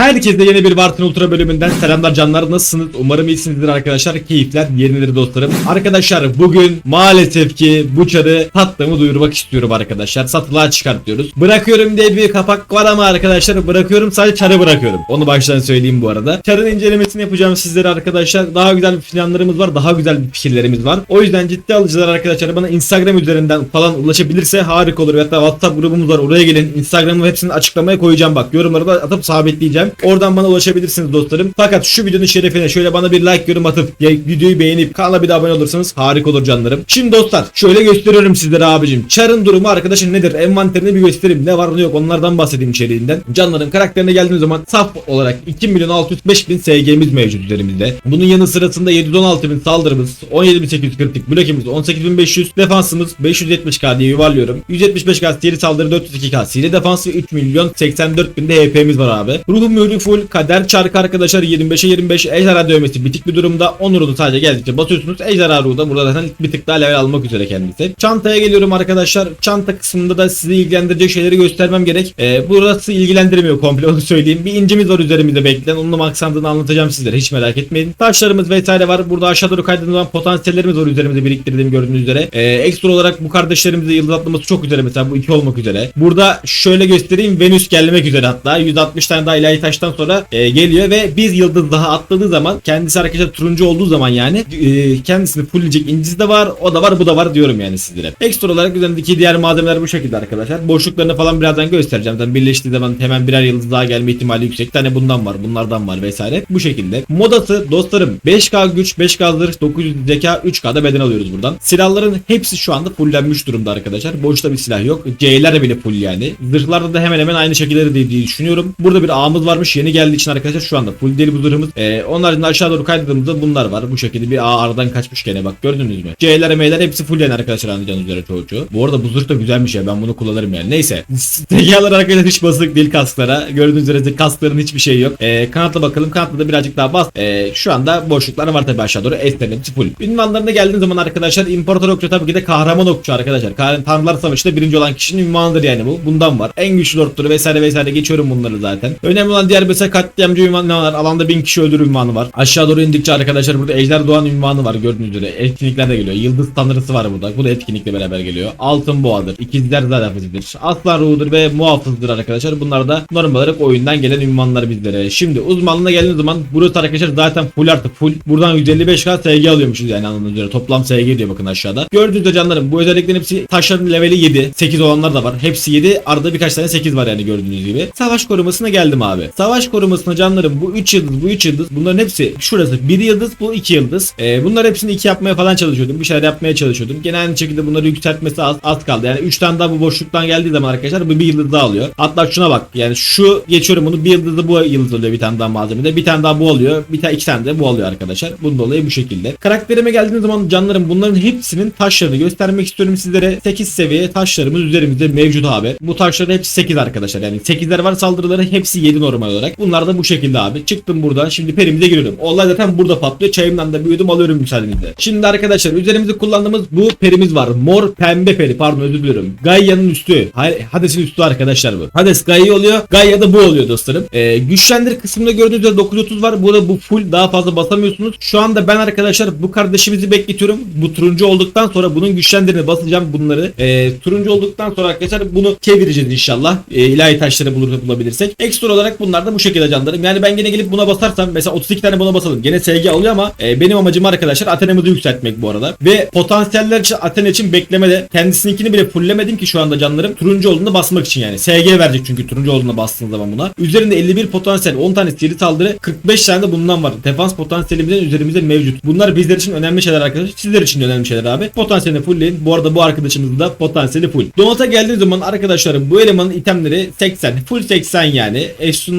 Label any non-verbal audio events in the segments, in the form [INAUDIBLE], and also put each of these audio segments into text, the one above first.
Herkese yeni bir Vartın Ultra bölümünden selamlar canlar nasılsınız? Umarım iyisinizdir arkadaşlar. Keyifler yerindedir dostlarım. Arkadaşlar bugün maalesef ki bu çarı tatlımı duyurmak istiyorum arkadaşlar. Satılığa çıkartıyoruz. Bırakıyorum diye bir kapak var ama arkadaşlar bırakıyorum sadece çarı bırakıyorum. Onu baştan söyleyeyim bu arada. Çarın incelemesini yapacağım sizlere arkadaşlar. Daha güzel bir planlarımız var. Daha güzel bir fikirlerimiz var. O yüzden ciddi alıcılar arkadaşlar bana Instagram üzerinden falan ulaşabilirse harika olur. Hatta WhatsApp grubumuz var. Oraya gelin. Instagram'ı hepsini açıklamaya koyacağım bak. Yorumları da atıp sabitleyeceğim. Oradan bana ulaşabilirsiniz dostlarım. Fakat şu videonun şerefine şöyle bana bir like yorum atıp videoyu beğenip kanala bir de abone olursanız harika olur canlarım. Şimdi dostlar şöyle gösteriyorum sizlere abicim. Çarın durumu arkadaşın nedir? Envanterini bir göstereyim. Ne var ne yok onlardan bahsedeyim içeriğinden. Canlarım karakterine geldiğimiz zaman saf olarak 2 milyon 605 bin SG'miz mevcut üzerimizde. Bunun yanı sırasında 716 bin saldırımız, 17.840'lık blokimiz, 18.500 defansımız, 570k diye yuvarlıyorum. 175k seri saldırı, 402k seri defans ve 3 milyon 84 bin de HP'miz var abi. Ruhum mührü full, kader çarkı arkadaşlar 25'e 25 ejderha dövmesi bitik bir durumda. Onurunu sadece geldikçe basıyorsunuz. Ejderha ruhu da burada zaten bir tık daha level almak üzere kendisi. Çantaya geliyorum arkadaşlar. Çanta kısmında da sizi ilgilendirecek şeyleri göstermem gerek. Ee, burası ilgilendirmiyor komple onu söyleyeyim. Bir incimiz var üzerimizde bekleyen. Onun maksandığını anlatacağım sizlere. Hiç merak etmeyin. Taşlarımız vesaire var. Burada aşağı doğru kaydırdığım zaman potansiyellerimiz var üzerimizde biriktirdiğim gördüğünüz üzere. Ee, ekstra olarak bu kardeşlerimizde yıldız atlaması çok üzere mesela bu iki olmak üzere. Burada şöyle göstereyim. Venüs gelmek üzere hatta. 160 tane daha ilahi taştan sonra e, geliyor ve bir yıldız daha atladığı zaman kendisi arkadaşlar turuncu olduğu zaman yani e, kendisini fullleyecek incisi de var. O da var bu da var diyorum yani sizlere. Ekstra olarak üzerindeki diğer malzemeler bu şekilde arkadaşlar. Boşluklarını falan birazdan göstereceğim. Zaten birleştiği zaman hemen birer yıldız daha gelme ihtimali yüksek. Tane bundan var bunlardan var vesaire. Bu şekilde. Modası dostlarım 5K güç 5K zırh 900 zeka 3K'da beden alıyoruz buradan. Silahların hepsi şu anda fulllenmiş durumda arkadaşlar. Boşta bir silah yok. C'ler bile full yani. Zırhlarda da hemen hemen aynı şekilleri diye, düşünüyorum. Burada bir A'mız varmış yeni geldiği için arkadaşlar şu anda full değil bu zırhımız. Ee, haricinde aşağı doğru kaydırdığımızda bunlar var. Bu şekilde bir A aradan kaçmış gene bak gördünüz mü? C'ler M'ler hepsi full yani arkadaşlar anlayacağınız üzere çoğu çoğu. Bu arada bu zırh da güzelmiş ya ben bunu kullanırım yani. Neyse. [LAUGHS] Tekiyalar arkadaşlar hiç basık değil kasklara. Gördüğünüz üzere kaskların hiçbir şey yok. Ee, kanatla bakalım. Kanatla da birazcık daha bas. Ee, şu anda boşluklar var tabi aşağı doğru. Eslerin hepsi full. Ünvanlarına geldiğiniz zaman arkadaşlar İmparator Okçu tabii ki de kahraman okçu arkadaşlar. Kah- Tanrılar Savaşı'nda birinci olan kişinin ünvanıdır yani bu. Bundan var. En güçlü lordları vesaire vesaire geçiyorum bunları zaten. Önemli olan diğer mesela katliamcı ünvanı var. Alanda bin kişi öldür ünvanı var. Aşağı doğru indikçe arkadaşlar burada Ejder Doğan ünvanı var gördüğünüz üzere. Etkinlikler de geliyor. Yıldız tanrısı var burada. Bu da etkinlikle beraber geliyor. Altın boğadır. İkizler zarafetidir. Aslan ruhudur ve muhafızdır arkadaşlar. Bunlar da normal olarak oyundan gelen ünvanlar bizlere. Şimdi uzmanlığına geldiğiniz zaman burası arkadaşlar zaten full artı full. Buradan 155k SG alıyormuşuz yani anladığınız üzere. Toplam SG diyor bakın aşağıda. Gördüğünüz üzere canlarım bu özelliklerin hepsi taşların leveli 7. 8 olanlar da var. Hepsi 7. Arada birkaç tane 8 var yani gördüğünüz gibi. Savaş korumasına geldim abi. Savaş korumasına canlarım bu 3 yıldız bu 3 yıldız. Bunların hepsi şurası 1 yıldız bu 2 yıldız. Ee, bunlar hepsini 2 yapmaya falan çalışıyordum. Bir şeyler yapmaya çalışıyordum. Gene aynı şekilde bunları yükseltmesi az, az kaldı. Yani 3 tane daha bu boşluktan geldiği zaman arkadaşlar bu bir yıldız daha alıyor. Hatta şuna bak. Yani şu geçiyorum bunu bir yıldızı bu yıldız oluyor bir tane daha malzemede. Bir tane daha bu oluyor. Bir tane iki tane de bu oluyor arkadaşlar. Bunun dolayı bu şekilde. Karakterime geldiğiniz zaman canlarım bunların hepsinin taşlarını göstermek istiyorum sizlere. 8 seviye taşlarımız üzerimizde mevcut abi. Bu taşların hepsi 8 arkadaşlar. Yani 8'ler var saldırıları hepsi 7 normal olarak. Bunlar da bu şekilde abi. Çıktım buradan. Şimdi perimize giriyorum. Olay zaten burada patlıyor. Çayımdan da bir yudum alıyorum müsaadenizle. Şimdi arkadaşlar üzerimizde kullandığımız bu perimiz var. Mor pembe peri. Pardon özür diliyorum. Gaia'nın üstü. Hades'in üstü arkadaşlar bu. Hades Gaia oluyor. Gaia da bu oluyor dostlarım. Ee, güçlendir kısmında gördüğünüz üzere 930 var. Burada bu full daha fazla basamıyorsunuz. Şu anda ben arkadaşlar bu kardeşimizi bekletiyorum. Bu turuncu olduktan sonra bunun güçlendirine basacağım bunları. Ee, turuncu olduktan sonra arkadaşlar bunu çevireceğiz inşallah. Ee, ilahi taşları bulur, bulabilirsek. Ekstra olarak bunlar da bu şekilde canlarım. Yani ben gene gelip buna basarsam mesela 32 tane buna basalım. Gene SG alıyor ama e, benim amacım arkadaşlar Athena'mızı yükseltmek bu arada. Ve potansiyeller için Athena için beklemede kendisininkini bile fulllemedim ki şu anda canlarım. Turuncu olduğunda basmak için yani. SG verecek çünkü turuncu olduğunda bastığınız zaman buna. Üzerinde 51 potansiyel 10 tane seri saldırı 45 tane de bundan var. Defans potansiyelimizin üzerimizde mevcut. Bunlar bizler için önemli şeyler arkadaşlar. Sizler için de önemli şeyler abi. Potansiyelini fullleyin. Bu arada bu arkadaşımızın da potansiyeli full. Donat'a geldiği zaman arkadaşlarım bu elemanın itemleri 80. Full 80 yani.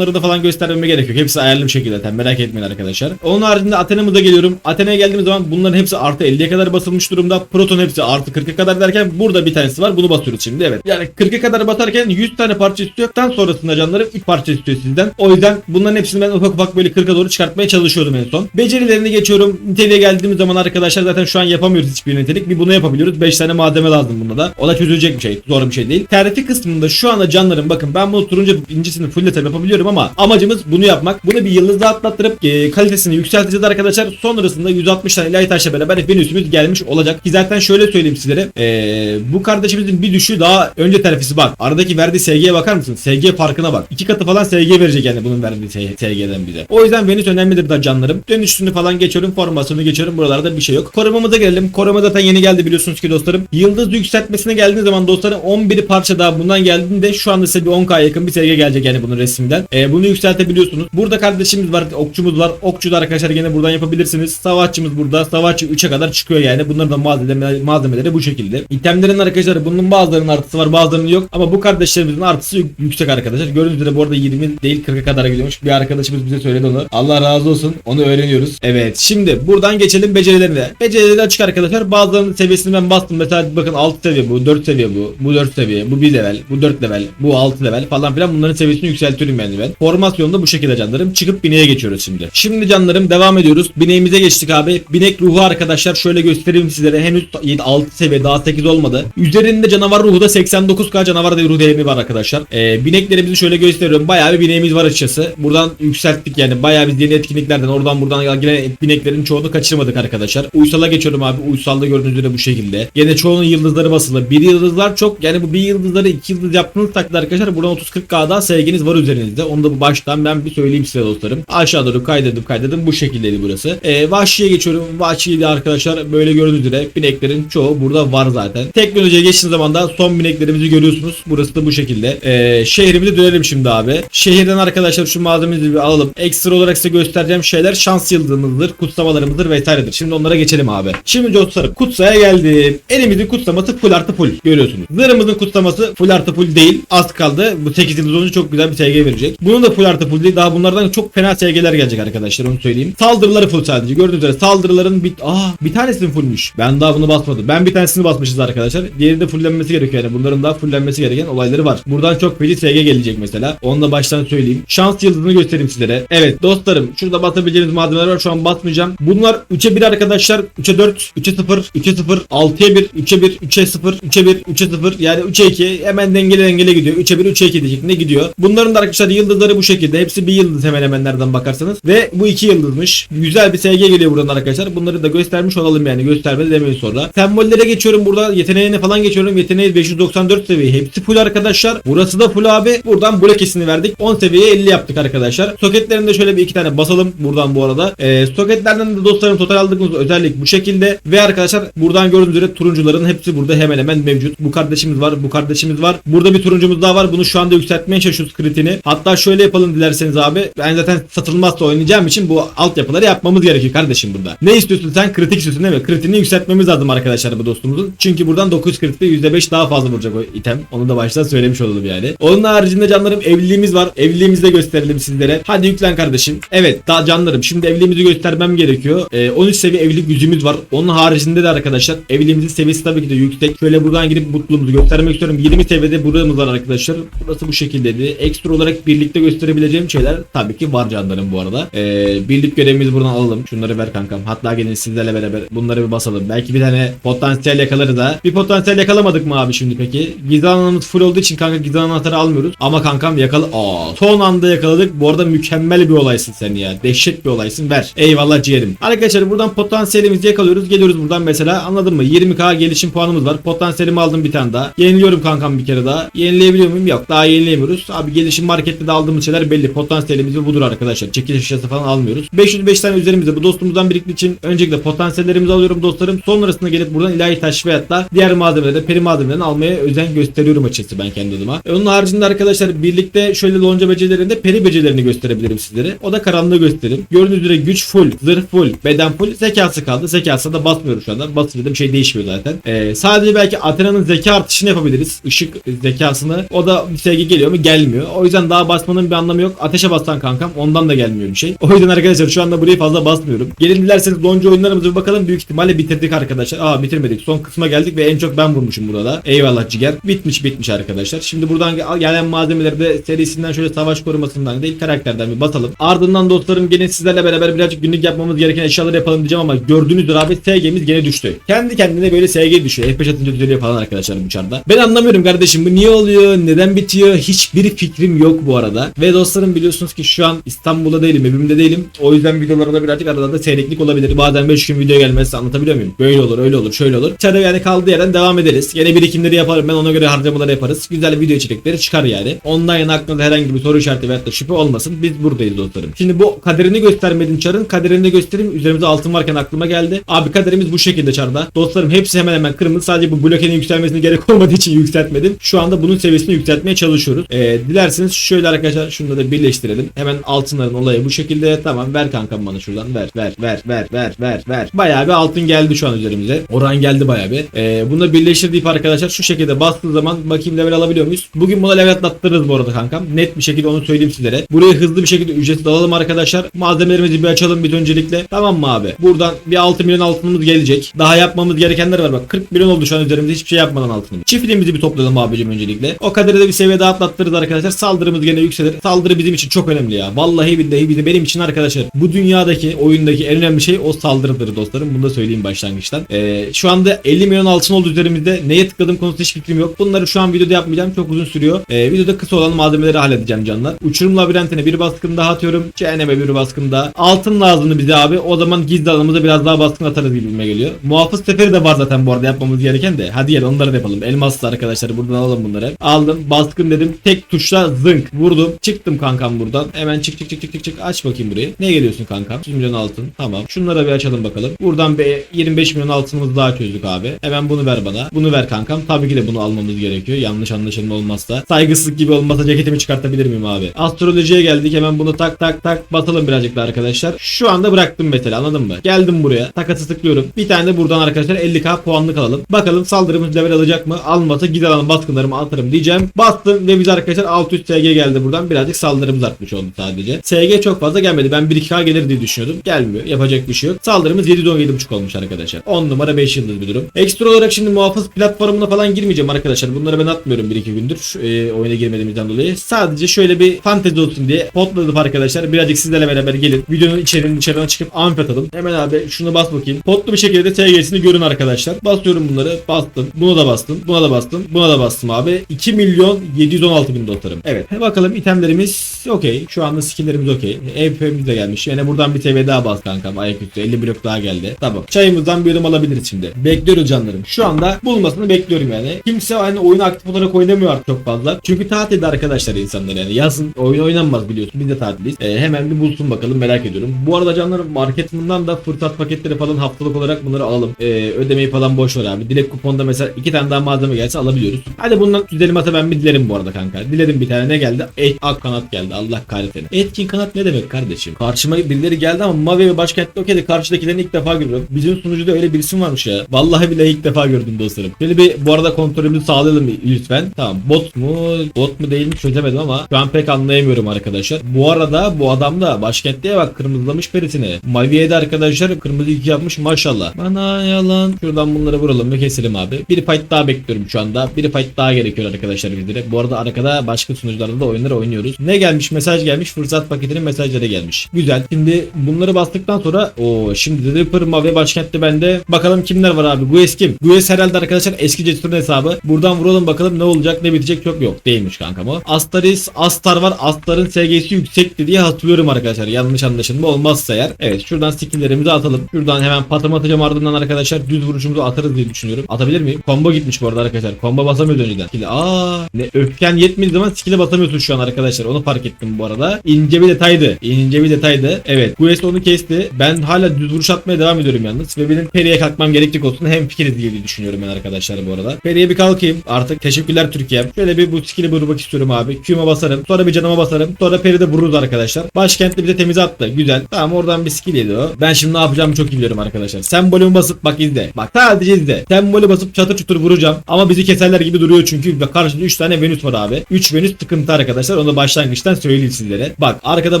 Eşsunları da falan göstermeme gerek yok. Hepsi ayarlı bir şekilde zaten merak etmeyin arkadaşlar. Onun haricinde Athena'mıza geliyorum. Athena'ya geldiğimiz zaman bunların hepsi artı 50'ye kadar basılmış durumda. Proton hepsi artı 40'a kadar derken burada bir tanesi var. Bunu basıyoruz şimdi evet. Yani 40'a kadar batarken 100 tane parça istiyordan sonrasında canlarım ilk parça istiyor sizden. O yüzden bunların hepsini ben ufak ufak böyle 40'a doğru çıkartmaya çalışıyordum en son. Becerilerini geçiyorum. Niteliğe geldiğimiz zaman arkadaşlar zaten şu an yapamıyoruz hiçbir nitelik. Bir bunu yapabiliyoruz. 5 tane malzeme lazım bunda da. O da çözülecek bir şey. Zor bir şey değil. Terfi kısmında şu anda canlarım bakın ben bunu turuncu incisini full yapabiliyorum ama amacımız bunu yapmak. Bunu bir yıldızla atlattırıp e, kalitesini yükselteceğiz arkadaşlar. Sonrasında 160 tane ilahi taşla beraber Venüs'ümüz gelmiş olacak. Ki zaten şöyle söyleyeyim sizlere. E, bu kardeşimizin bir düşü daha önce terfisi bak. Aradaki verdiği SG'ye bakar mısın? SG farkına bak. İki katı falan SG verecek yani bunun verdiği SG'den bize. O yüzden Venüs önemlidir da canlarım. Dönüşünü falan geçiyorum. Formasyonu geçiyorum. Buralarda bir şey yok. Korumamıza gelelim. Koruma zaten yeni geldi biliyorsunuz ki dostlarım. Yıldız yükseltmesine geldiğiniz zaman dostlarım 11 parça daha bundan geldiğinde şu anda size bir 10k yakın bir SG gelecek yani bunun resminden. E, bunu yükseltebiliyorsunuz. Burada kardeşimiz var. Okçumuz var. Okçu da arkadaşlar gene buradan yapabilirsiniz. Savaşçımız burada. Savaşçı 3'e kadar çıkıyor yani. Bunların da malzemeleri, malzemeleri bu şekilde. İtemlerin arkadaşlar bunun bazılarının artısı var bazılarının yok. Ama bu kardeşlerimizin artısı yük- yüksek arkadaşlar. Gördüğünüz üzere bu arada 20 değil 40'a kadar gidiyormuş. Bir arkadaşımız bize söyledi onu. Allah razı olsun. Onu öğreniyoruz. Evet. Şimdi buradan geçelim becerilerine. Becerileri açık arkadaşlar. Bazılarının seviyesini ben bastım. Mesela bakın 6 seviye bu, 4 seviye bu, bu 4 seviye, bu 1 level, bu 4 level, bu 6 level falan filan bunların seviyesini yükseltiyorum yani ben. Formasyonda bu şekilde canlarım. Çıkıp bineğe geçiyoruz şimdi. Şimdi canlarım devam ediyoruz. Bineğimize geçtik abi. Binek ruhu arkadaşlar şöyle göstereyim sizlere. Henüz 7, 6 seviye daha 8 olmadı. Üzerinde canavar ruhu da 89k canavar ruhu değeri var arkadaşlar. Ee, bineklerimizi şöyle gösteriyorum. Bayağı bir bineğimiz var açıkçası. Buradan yükselttik yani. Bayağı biz yeni etkinliklerden oradan buradan gelen bineklerin çoğunu kaçırmadık arkadaşlar. Uysal'a geçiyorum abi. Uysal'da gördüğünüz üzere bu şekilde. Yine çoğunun yıldızları basılı. Bir yıldızlar çok yani bu bir yıldızları iki yıldız yaptığınız takdirde arkadaşlar buradan 30-40k daha sevginiz var üzerinizde. Onu da bu baştan ben bir söyleyeyim size dostlarım. Aşağı doğru kaydırdım kaydırdım bu şekildeydi burası. Ee, Vahşi'ye geçiyorum. Vahşi'yi de arkadaşlar böyle gördüğünüz üzere bineklerin çoğu burada var zaten. Teknolojiye geçtiğiniz zaman da son bineklerimizi görüyorsunuz. Burası da bu şekilde. Ee, şehrimize dönelim şimdi abi. Şehirden arkadaşlar şu malzemeleri bir alalım. Ekstra olarak size göstereceğim şeyler şans yıldızımızdır, kutsamalarımızdır vesairedir. Şimdi onlara geçelim abi. Şimdi dostlarım kutsaya geldim. Elimizin kutsaması full artı full görüyorsunuz. Zırhımızın kutsaması full artı full değil. Az kaldı. Bu 8 yıldız çok güzel bir SG verecek. Bunun da full artı full değil. Daha bunlardan çok fena SG'ler gelecek arkadaşlar onu söyleyeyim. Saldırıları full sadece. Gördüğünüz üzere saldırıların bir... Aa bir tanesinin fullmüş. Ben daha bunu basmadım. Ben bir tanesini basmışız arkadaşlar. Diğeri de fulllenmesi gerekiyor yani. Bunların daha fulllenmesi gereken olayları var. Buradan çok feci SG gelecek mesela. Onu da baştan söyleyeyim. Şans yıldızını göstereyim sizlere. Evet dostlarım şurada basabileceğiniz malzemeler var. Şu an basmayacağım. Bunlar 3'e 1 arkadaşlar. 3'e 4, 3'e 0, 3'e 0, 6'ya 1, 3'e 1, 3'e 0, 3'e 1, 3'e 0 yani 3'e 2 hemen dengeli dengeli gidiyor. 3'e 1, 3'e 2 şeklinde gidiyor. Bunların da arkadaşlar yıldızları bu şekilde. Hepsi bir yıldız hemen hemen nereden bakarsanız. Ve bu iki yıldızmış. Güzel bir SG geliyor buradan arkadaşlar. Bunları da göstermiş olalım yani. Göstermedi demeyin sonra. Sembollere geçiyorum burada. Yeteneğine falan geçiyorum. Yeteneği 594 seviye. Hepsi full arkadaşlar. Burası da full abi. Buradan blokesini verdik. 10 seviyeye 50 yaptık arkadaşlar. Soketlerinde şöyle bir iki tane basalım buradan bu arada. Ee, soketlerden de dostlarım total aldığımız özellik bu şekilde. Ve arkadaşlar buradan gördüğünüz üzere turuncuların hepsi burada hemen hemen mevcut. Bu kardeşimiz var. Bu kardeşimiz var. Burada bir turuncumuz daha var. Bunu şu anda yükseltmeye çalışıyoruz kritini. Hatta şöyle yapalım dilerseniz abi. Ben zaten satılmazsa oynayacağım için bu altyapıları yapmamız gerekiyor kardeşim burada. Ne istiyorsun sen? Kritik istiyorsun değil mi? Kritini yükseltmemiz lazım arkadaşlar bu dostumuzun. Çünkü buradan 9 kritikte %5 daha fazla vuracak o item. Onu da baştan söylemiş olalım yani. Onun haricinde canlarım evliliğimiz var. Evliliğimizi de gösterelim sizlere. Hadi yüklen kardeşim. Evet daha canlarım. Şimdi evliliğimizi göstermem gerekiyor. Ee, 13 seviye evlilik yüzümüz var. Onun haricinde de arkadaşlar evliliğimizin seviyesi tabii ki de yüksek. Şöyle buradan girip mutluluğumuzu göstermek istiyorum. 20 seviyede buramız var arkadaşlar. Burası bu şekildeydi. Ekstra olarak birlikte gösterebileceğim şeyler tabii ki var canlarım bu arada. Ee, birlik görevimizi buradan alalım. Şunları ver kankam. Hatta gelin sizlerle beraber bunları bir basalım. Belki bir tane potansiyel yakalarız ha. Bir potansiyel yakalamadık mı abi şimdi peki? Gizli alanımız full olduğu için kanka gizli anahtarı almıyoruz. Ama kankam yakala... Aa, son anda yakaladık. Bu arada mükemmel bir olaysın sen ya. Dehşet bir olaysın. Ver. Eyvallah ciğerim. Arkadaşlar buradan potansiyelimizi yakalıyoruz. Geliyoruz buradan mesela anladın mı? 20k gelişim puanımız var. Potansiyelimi aldım bir tane daha. Yeniliyorum kankam bir kere daha. Yenileyebiliyor muyum? Yok. Daha yenileyemiyoruz. Abi gelişim markette de aldığımız şeyler belli. Potansiyelimiz bu budur arkadaşlar. Çekiliş şişesi falan almıyoruz. 505 tane üzerimizde bu dostumuzdan biriktiği için öncelikle potansiyellerimizi alıyorum dostlarım. Sonrasında gelip buradan ilahi taş veyahut da diğer malzemeleri peri malzemelerini almaya özen gösteriyorum açıkçası ben kendi adıma. E, onun haricinde arkadaşlar birlikte şöyle lonca becerilerinde peri becerilerini gösterebilirim sizlere. O da karanlığı gösteririm. Gördüğünüz üzere güç full, zırh full, beden full, zekası kaldı. Zekası da basmıyorum şu anda. Basınca bir şey değişmiyor zaten. E, sadece belki Athena'nın zeka artışını yapabiliriz. Işık zekasını. O da bir sevgi geliyor mu? Gelmiyor. O yüzden daha basmanın bir anlamı yok. Ateşe bassan kankam ondan da gelmiyor bir şey. O yüzden arkadaşlar şu anda burayı fazla basmıyorum. Gelin dilerseniz lonca oyunlarımızı bir bakalım. Büyük ihtimalle bitirdik arkadaşlar. Aa bitirmedik. Son kısma geldik ve en çok ben vurmuşum burada. Eyvallah ciger. Bitmiş bitmiş arkadaşlar. Şimdi buradan gel- gelen malzemeleri de serisinden şöyle savaş korumasından değil karakterden bir basalım. Ardından dostlarım gene sizlerle beraber birazcık günlük yapmamız gereken eşyaları yapalım diyeceğim ama gördüğünüz üzere abi SG'miz gene düştü. Kendi kendine böyle SG düşüyor. F5 atınca düzeliyor falan arkadaşlar bu çarda. Ben anlamıyorum kardeşim bu niye oluyor? Neden bitiyor? Hiçbir fikrim yok bu arada. Arada. Ve dostlarım biliyorsunuz ki şu an İstanbul'da değilim, evimde değilim. O yüzden videolarda birazcık arada da seyreklik olabilir. Bazen 5 gün video gelmezse anlatabiliyor muyum? Böyle olur, öyle olur, şöyle olur. Çare yani kaldığı yerden devam ederiz. Yine birikimleri yaparım ben ona göre harcamaları yaparız. Güzel video içerikleri çıkar yani. Ondan yana aklınızda herhangi bir soru işareti veyahut da şüphe olmasın. Biz buradayız dostlarım. Şimdi bu kaderini göstermedim çarın. Kaderini de göstereyim. Üzerimizde altın varken aklıma geldi. Abi kaderimiz bu şekilde çarda. Dostlarım hepsi hemen hemen kırmızı. Sadece bu blokenin yükselmesine gerek olmadığı için yükseltmedim. Şu anda bunun seviyesini yükseltmeye çalışıyoruz. Ee, dilerseniz şöyle arkadaşlar şunu da birleştirelim. Hemen altınların olayı bu şekilde. Tamam ver kankam bana şuradan ver ver ver ver ver ver ver. Bayağı bir altın geldi şu an üzerimize. Oran geldi bayağı bir. Ee, bunu da birleştirdik arkadaşlar. Şu şekilde bastığı zaman bakayım level alabiliyor muyuz? Bugün buna level atlattırırız bu arada kankam. Net bir şekilde onu söyleyeyim sizlere. Buraya hızlı bir şekilde ücretsiz alalım arkadaşlar. Malzemelerimizi bir açalım bir öncelikle. Tamam mı abi? Buradan bir 6 milyon altınımız gelecek. Daha yapmamız gerekenler var bak. 40 milyon oldu şu an üzerimizde hiçbir şey yapmadan altınımız. Çiftliğimizi bir toplayalım abicim öncelikle. O kaderi de bir seviye daha atlattırırız arkadaşlar. Saldırımız gene yükselir. Saldırı bizim için çok önemli ya. Vallahi billahi billahi benim için arkadaşlar. Bu dünyadaki oyundaki en önemli şey o saldırıdır dostlarım. Bunu da söyleyeyim başlangıçtan. Ee, şu anda 50 milyon altın oldu üzerimizde. Neye tıkladığım konusunda hiç fikrim yok. Bunları şu an videoda yapmayacağım. Çok uzun sürüyor. Ee, videoda kısa olan malzemeleri halledeceğim canlar. Uçurum labirentine bir baskın daha atıyorum. Cehenneme bir baskın daha. Altın lazımdı bize abi. O zaman gizli alanımıza biraz daha baskın atarız gibime geliyor. Muhafız seferi de var zaten bu arada yapmamız gereken de. Hadi gel onları da yapalım. Elmaslı arkadaşlar buradan alalım bunları. Aldım. Baskın dedim. Tek tuşla zınk vurdum. Çıktım kankam buradan. Hemen çık çık çık çık çık çık. Aç bakayım burayı. Ne geliyorsun kankam? 100 milyon altın. Tamam. Şunlara bir açalım bakalım. Buradan bir 25 milyon altınımızı daha çözdük abi. Hemen bunu ver bana. Bunu ver kankam. Tabii ki de bunu almamız gerekiyor. Yanlış anlaşılma olmazsa. Saygısızlık gibi olmazsa ceketimi çıkartabilir miyim abi? Astrolojiye geldik. Hemen bunu tak tak tak basalım birazcık da arkadaşlar. Şu anda bıraktım mesela anladın mı? Geldim buraya. Takası tıklıyorum. Bir tane de buradan arkadaşlar 50k puanlık alalım. Bakalım saldırımız level alacak mı? Almasa gid alalım baskınlarımı atarım diyeceğim. Bastım ve biz arkadaşlar 600 SG geldi buradan. Birazcık saldırımız artmış oldu sadece. SG çok fazla gelmedi. Ben 1-2k gelir diye düşünüyordum. Gelmiyor. Yapacak bir şey yok. Saldırımız 717.5 olmuş arkadaşlar. 10 numara 5 yıldız bir durum. Ekstra olarak şimdi muhafız platformuna falan girmeyeceğim arkadaşlar. Bunları ben atmıyorum 1-2 gündür. E, oyuna girmediğimizden dolayı. Sadece şöyle bir fantezi olsun diye potladım arkadaşlar. Birazcık sizlerle beraber gelin. Videonun içeriğinin dışarıdan çıkıp amp atalım. Hemen abi şunu bas bakayım. Potlu bir şekilde TG'sini görün arkadaşlar. Basıyorum bunları. Bastım. Buna da bastım. Buna da bastım. Buna da bastım abi. 2 milyon 716 bin dostlarım. Evet. He bakalım itemlerimiz okey. Şu anda skilllerimiz okey. EVP'miz de gelmiş. Yani buradan bir TV daha bas kankam. Ayaküstü 50 blok daha geldi. Tamam. Çayımızdan bir yorum alabiliriz şimdi. Bekliyoruz canlarım. Şu anda bulmasını bekliyorum yani. Kimse hani oyunu aktif olarak oynamıyor artık çok fazla. Çünkü tatilde arkadaşlar insanlar yani. Yazın oyun oynanmaz biliyorsun. Biz de tatildeyiz. Ee, hemen bir bulsun bakalım merak ediyorum. Bu arada canlarım marketimden da fırsat paketleri falan haftalık olarak bunları alalım. Ee, ödemeyi falan boş ver abi. Dilek kuponda mesela iki tane daha malzeme gelse alabiliyoruz. Hadi bundan düzelim ata ben bir dilerim bu arada kanka. Diledim bir tane ne geldi? Et ak kanat geldi. Allah kahretsin. Etkin kanat ne demek kardeşim? Karşıma birileri geldi ama Mavi ve başkentte okey de karşıdakilerini ilk defa görüyorum. Bizim sunucuda öyle bir isim varmış ya. Vallahi bile ilk defa gördüm dostlarım. Şöyle bir bu arada kontrolümüzü sağlayalım lütfen. Tamam bot mu? Bot mu değil mi çözemedim ama şu an pek anlayamıyorum arkadaşlar. Bu arada bu adam da başkentte bak kırmızılamış perisini. Mavi'ye de arkadaşlar kırmızı iki yapmış maşallah. Bana yalan. Şuradan bunları vuralım ve keselim abi. Bir fight daha bekliyorum şu anda. Bir fight daha gerekiyor arkadaşlar bizlere. Bu arada arkada başka sunucularda da oyunları oynuyoruz. Ne gelmiş? Mesaj gelmiş. Fırsat paketinin mesajları gelmiş. Güzel. Şimdi bunları bastıktan sonra o şimdi de Ripper Mavi başkentte bende. Bakalım kimler var abi. Gues kim? Gues herhalde arkadaşlar eski Cesur'un hesabı. Buradan vuralım bakalım ne olacak ne bitecek çok yok. Değilmiş kankam o. Astaris, Astar var. Astar'ın SG'si yüksekti diye hatırlıyorum arkadaşlar. Yanlış anlaşılma olmazsa eğer. Evet şuradan skilllerimizi atalım. Şuradan hemen patım atacağım ardından arkadaşlar düz vuruşumuzu atarız diye düşünüyorum. Atabilir miyim? Combo gitmiş bu arada arkadaşlar. Combo basamıyoruz önceden. Skill. Aa, ne öfken yetmediği zaman skill'e basamıyorsun şu an arkadaşlar. Onu fark ettim bu arada. İnce bir detaydı. İnce bir detaydı. Evet. Quest onu kesti. Ben hala düz vuruş atmaya devam ediyorum yalnız. Ve benim Peri'ye kalkmam gerekecek olsun. Hem fikiriz diye düşünüyorum ben arkadaşlar bu arada. Peri'ye bir kalkayım. Artık teşekkürler Türkiye. Şöyle bir bu skill'i vurmak istiyorum abi. Q'ma basarım. Sonra bir canıma basarım. Sonra Peri'de vururuz arkadaşlar. Başkentte bize temiz attı. Güzel. Tamam oradan bir skill yedi o. Ben şimdi ne yapacağımı çok iyi biliyorum arkadaşlar. Sembolümü basıp bak izle. Bak sadece izle. Sembolü basıp çatır çutur vuracağım. Ama bizi keserler gibi duruyor çünkü karşıda 3 tane Venüs var abi. 3 Venüs sıkıntı arkadaşlar. Onu da başlangıçtan söyleyeyim sizlere. Bak arkada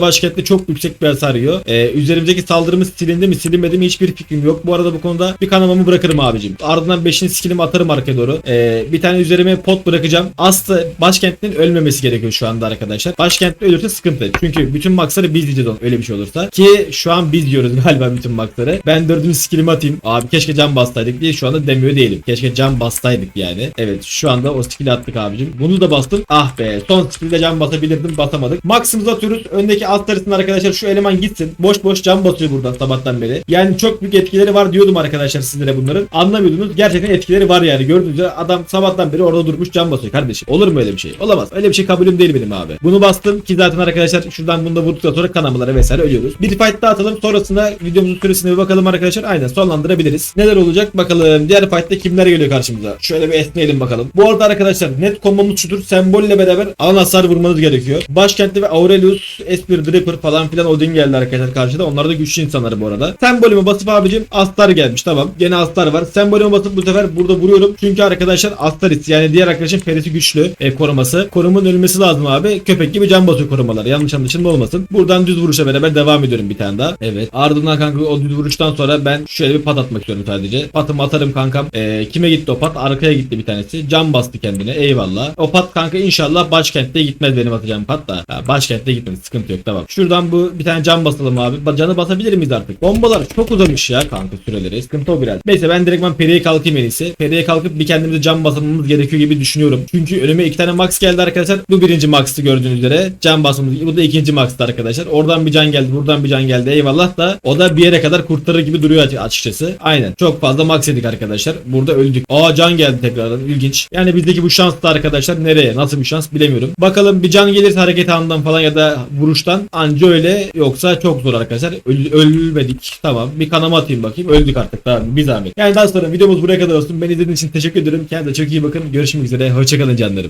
başkentte çok yüksek bir hasar yiyor. Ee, üzerimizdeki saldırımız silindi mi silinmedi mi hiçbir fikrim yok. Bu arada bu konuda bir kanamamı bırakırım abicim. Ardından 5. skillimi atarım arkaya doğru. Ee, bir tane üzerime pot bırakacağım. Aslı başkentin ölmemesi gerekiyor şu anda arkadaşlar. Başkentte ölürse sıkıntı. Çünkü bütün maxları biz yiyeceğiz öyle bir şey olursa. Ki şu an biz yiyoruz [LAUGHS] galiba bütün maxları. Ben dördüncü skillimi atayım. Abi keşke can bastaydık diye şu anda demiyor değilim. Keşke can bastaydık yani. Evet şu anda o skill'i attık abicim. Bunu da bastım. Ah be son skill'de can can basabilirdim basamadık. Max'ımızı atıyoruz. Öndeki alt tarafından arkadaşlar şu eleman gitsin. Boş boş can basıyor buradan sabahtan beri. Yani çok büyük etkileri var diyordum arkadaşlar sizlere bunların. Anlamıyordunuz. Gerçekten etkileri var yani. Gördüğünüz adam sabahtan beri orada durmuş can basıyor kardeşim. Olur mu öyle bir şey? Olamaz. Öyle bir şey kabulüm değil benim abi. Bunu bastım ki zaten arkadaşlar şuradan bunu da vurduktan sonra kanamalara vesaire ölüyoruz. Bir fight daha atalım. Sonrasında videomuzun süresine bir bakalım arkadaşlar. Aynen sonlandırabiliriz. Neler olacak bakalım. Diğer fight'ta kimler geliyor karşımıza? Şöyle bir esneyelim bakalım. Bu arada arkadaşlar net kombomuz şudur. Sembolle beraber alan hasar vurmanız gerekiyor. Başkentte ve Aurelius, Esper, Dripper falan filan Odin geldi arkadaşlar karşıda. Onlar da güçlü insanlar bu arada. Sembolüme basıp abicim Astar gelmiş. Tamam. Gene Astar var. Sembolüme basıp bu sefer burada vuruyorum. Çünkü arkadaşlar Astaris yani diğer arkadaşın perisi güçlü e, koruması. Korumun ölmesi lazım abi. Köpek gibi can basıyor korumalar. Yanlış anlaşılma olmasın. Buradan düz vuruşa beraber devam ediyorum bir tane daha. Evet. Ardından kanka o düz vuruştan sonra ben şöyle bir pat atmak istiyorum sadece. Patımı atarım kankam. E, kime gitti o pat? Arkaya gitti bir tanesi. Can bastı kendine. Eyvallah. O pat kanka inşallah başkentte gitmez benim atacağım pat da. Ha, başkentte gitmedi. Sıkıntı yok tamam. Şuradan bu bir tane can basalım abi. Canı basabilir miyiz artık? Bombalar çok uzamış ya kanka süreleri. Sıkıntı o biraz. Neyse ben direktman periye kalkayım en iyisi. Periye kalkıp bir kendimize can basamamız gerekiyor gibi düşünüyorum. Çünkü önüme iki tane max geldi arkadaşlar. Bu birinci max'tı gördüğünüz üzere. Can basmamız. Bu da ikinci max'tı arkadaşlar. Oradan bir can geldi. Buradan bir can geldi. Eyvallah da o da bir yere kadar kurtarır gibi duruyor açı- açıkçası. Aynen. Çok fazla max yedik arkadaşlar. Burada öldük. Aa can geldi tekrardan. İlginç. Yani bizdeki bu şans da arkadaşlar nereye? Nasıl bir şans bilemiyorum. Bakalım can gelirse hareket anından falan ya da vuruştan anca öyle yoksa çok zor arkadaşlar. Öl- ölmedik. Tamam. Bir kanama atayım bakayım. Öldük artık. Tamam. Bir zahmet. Yani daha sonra videomuz buraya kadar olsun. Beni izlediğiniz için teşekkür ederim. Kendinize çok iyi bakın. Görüşmek üzere. Hoşçakalın canlarım.